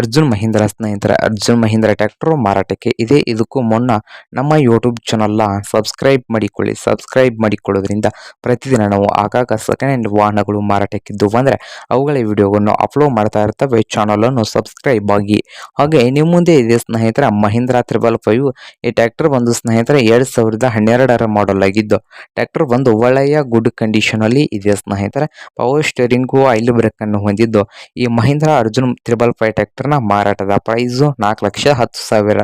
ಅರ್ಜುನ್ ಮಹೀಂದ್ರ ಸ್ನೇಹಿತರೆ, ಅರ್ಜುನ್ ಮಹೀಂದ್ರ ಟ್ರ್ಯಾಕ್ಟರ್ ಮಾರಾಟಕ್ಕೆ ಇದೆ. ಇದಕ್ಕೂ ಮುನ್ನ ನಮ್ಮ ಯೂಟ್ಯೂಬ್ ಚಾನಲ್ನ ಸಬ್ಸ್ಕ್ರೈಬ್ ಮಾಡಿಕೊಳ್ಳಿ. ಸಬ್ಸ್ಕ್ರೈಬ್ ಮಾಡಿಕೊಳ್ಳೋದ್ರಿಂದ ಪ್ರತಿದಿನ ನಾವು ಆಗಾಗ ಸೆಕೆಂಡ್ ಹ್ಯಾಂಡ್ ವಾಹನಗಳು ಮಾರಾಟಕ್ಕಿದ್ದು ಬಂದರೆ ಅವುಗಳ ವಿಡಿಯೋವನ್ನು ಅಪ್ಲೋಡ್ ಮಾಡ್ತಾ ಇರ್ತವೆ. ಚಾನಲನ್ನು ಸಬ್ಸ್ಕ್ರೈಬ್ ಆಗಿ. ಹಾಗೆ ನಿಮ್ಮ ಮುಂದೆ ಇದೆ ಸ್ನೇಹಿತರ, ಮಹೀಂದ್ರ ತ್ರಿಬಲ್ ಫೈವ್ ಈ ಟ್ರ್ಯಾಕ್ಟರ್ ಬಂದು ಸ್ನೇಹಿತರೆ ಎರಡು ಸಾವಿರದ ಹನ್ನೆರಡರ ಮಾಡಲ್ ಆಗಿದ್ದು, ಟ್ರ್ಯಾಕ್ಟರ್ ಬಂದು ಒಳ್ಳೆಯ ಗುಡ್ ಕಂಡೀಷನ್ ಅಲ್ಲಿ ಇದೆ ಸ್ನೇಹಿತರೆ. ಪವರ್ ಸ್ಟೇರಿಂಗು ಆಯಿಲ್ ಬ್ರೇಕ್ ಅನ್ನು ಹೊಂದಿದ್ದು, ಈ Mahindra Arjun triple five tractor ನ ಮಾರಾಟದ ಪ್ರೈಸು ನಾಲ್ಕು ಲಕ್ಷ ಹತ್ತು ಸಾವಿರ.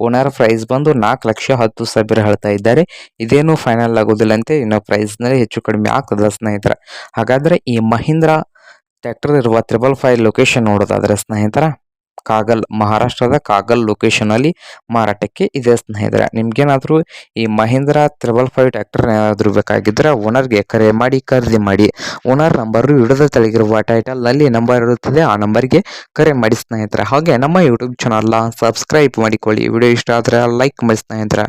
ಓನರ್ ಪ್ರೈಸ್ ಬಂದು ನಾಲ್ಕು ಲಕ್ಷ ಹತ್ತು ಸಾವಿರ ಹೇಳ್ತಾ ಇದ್ದಾರೆ. ಇದೇನು ಫೈನಲ್ ಆಗೋದಿಲ್ಲ ಅಂತ ಇನ್ನು ಪ್ರೈಸ್ನಲ್ಲಿ ಹೆಚ್ಚು ಕಡಿಮೆ ಆಗ್ತದ ಸ್ನೇಹಿತರ. ಹಾಗಾದ್ರೆ ಈ ಮಹೀಂದ್ರ ಟ್ರ್ಯಾಕ್ಟರ್ ಇರುವ ತ್ರಿಬಲ್ ಫೈವ್ ಲೊಕೇಶನ್ ನೋಡೋದಾದ್ರೆ ಸ್ನೇಹಿತರ ಕಾಗಲ್, ಮಹಾರಾಷ್ಟ್ರದ ಕಾಗಲ್ ಲೊಕೇಶನ್ ಅಲ್ಲಿ ಮಾರಾಟಕ್ಕೆ ಇದೆ ಸ್ನೇಹಿತರೆ. ನಿಮ್ಗೇನಾದರೂ ಈ ಮಹೇಂದ್ರ ತ್ರಿಬಲ್ ಫೈವ್ ಟ್ಯಾಕ್ಟರ್ ಏನಾದರೂ ಬೇಕಾಗಿದ್ದರೆ ಓನರ್ಗೆ ಕರೆ ಮಾಡಿ, ಖರೀದಿ ಮಾಡಿ. ಓನರ್ ನಂಬರ್ ಹಿಡಿದ ತೆಳಗಿರುವ ಟೈಟಲ್ನಲ್ಲಿ ನಂಬರ್ ಇರುತ್ತದೆ. ಆ ನಂಬರ್ಗೆ ಕರೆ ಮಾಡಿ ಸ್ನೇಹಿತರೆ. ಹಾಗೆ ನಮ್ಮ ಯೂಟ್ಯೂಬ್ ಚಾನಲ್ನ ಸಬ್ಸ್ಕ್ರೈಬ್ ಮಾಡಿಕೊಳ್ಳಿ. ವಿಡಿಯೋ ಇಷ್ಟ ಆದರೆ ಲೈಕ್ ಮಾಡಿ ಸ್ನೇಹಿತರೆ.